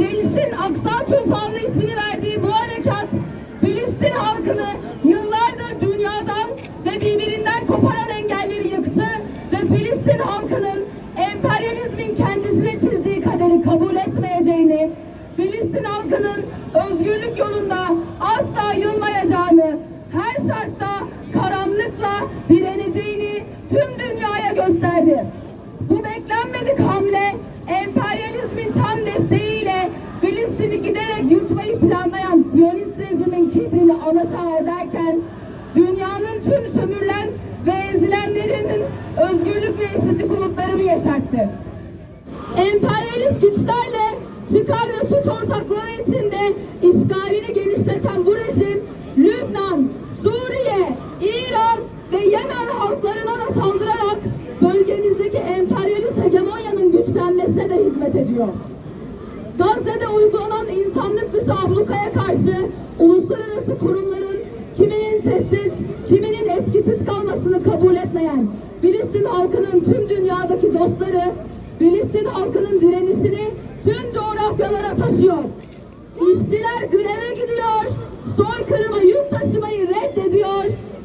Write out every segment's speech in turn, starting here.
attı. Direnişin Aksa Tufanı ismini verdiği bu harekat Filistin halkını yıllardır dünyadan ve birbirinden koparan engelleri yıktı ve Filistin halkının emperyalizmin kendisine çizdiği kaderi kabul etmeyeceğini, Filistin halkının özgürlük yolunda tüm sömürülen ve ezilenlerinin özgürlük ve eşitlik umutlarını yaşattı. Emperyalist güçlerle çıkar ve suç ortaklığı içinde işgalini genişleten bu rejim Lübnan, Suriye, İran ve Yemen halklarına da saldırarak bölgemizdeki emperyalist hegemonyanın güçlenmesine de hizmet ediyor. Gazze'de uygulanan insanlık dışı ablukaya karşı uluslararası kurumların sessiz, kiminin etkisiz kalmasını kabul etmeyen Filistin halkının tüm dünyadaki dostları Filistin halkının direnişini tüm coğrafyalara taşıyor. İşçiler greve gidiyor, soykırıma yük taşımayı reddediyor,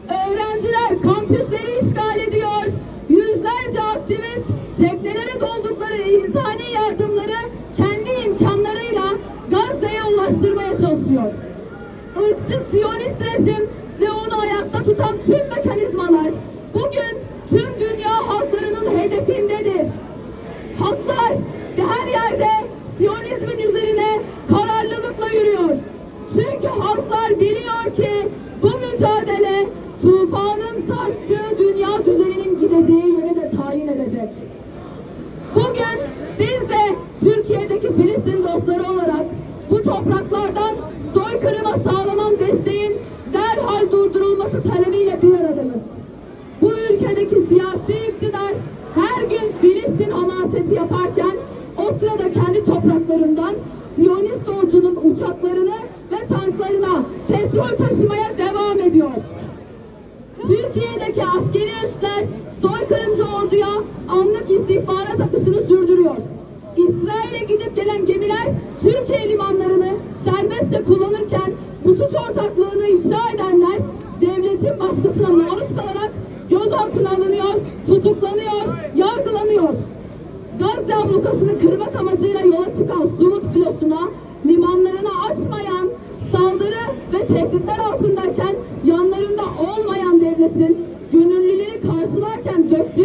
öğrenciler kampüsleri işgal ediyor, yüzlerce aktivist teknelere doldukları insani yardımları kendi imkanlarıyla Gazze'ye ulaştırmaya çalışıyor. Irkçı Siyonist rejim ayakta tutan tüm mekanizmalar bugün tüm dünya halklarının hedefindedir. Haklar ve her yerde Siyonizmin üzerine kararlılıkla yürüyor. Çünkü halklar biliyor ki o sırada kendi topraklarından Siyonist orcunun uçaklarını ve tanklarına petrol taşımaya devam ediyor. Türkiye'deki askeri üsler soykırımcı orduya anlık istihbarat akışını sürdürüyor. İsrail'e gidip gelen gemiler Türkiye limanlarını serbestçe kullanırken bu suç ortaklığını ifşa edenler devletin baskısına maruz kalarak gözaltına alınıyor, tutuklanıyor, yargılanıyor. Gözde ablukasını kırmak amacıyla yola çıkan Sumut filosuna limanlarını açmayan, saldırı ve tehditler altındayken yanlarında olmayan devletin gönüllülüğü karşılarken döktüğü